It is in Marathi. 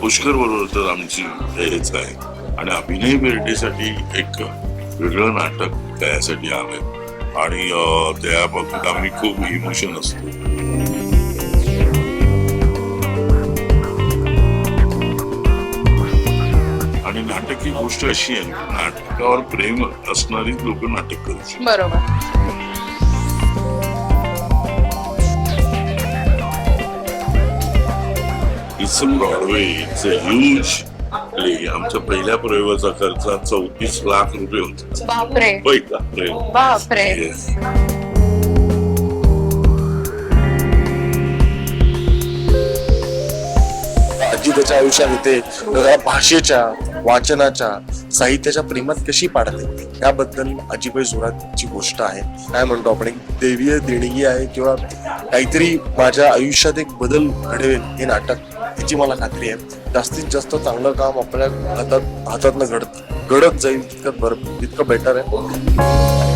पुष्कर बरोबर तर आमची हेच आहे. आणि अभिनय बेर्डेसाठी एक वेगळं नाटक त्यासाठी आलंय आणि अं, त्या बाबतीत आम्ही खूप इमोशन असतो. आणि नाटक ही गोष्ट अशी आहे नाटकावर प्रेम असणारीच लोक नाटक करू शकतात it's a Broadway it's a huge play आमच्या पहिल्या प्रयोगाचा खर्च चौतीस लाख रुपये होता. बापरे. पहिला प्रयोग बापरे. Yes. आजी त्याच्या आयुष्यात येते त्या भाषेच्या वाचनाच्या साहित्याच्या प्रेमात कशी पाडते? याबद्दल आजीबाई जोराची गोष्ट आहे. काय म्हणतो आपण? एक देवीय देणगी आहे किंवा काहीतरी माझ्या आयुष्यात एक बदल घडवेल हे नाटक याची मला खात्री आहे. जास्तीत जास्त चांगलं काम आपल्या हातात हातातनं घडत घडत जाईल तितकं बरं तितकं बेटर आहे.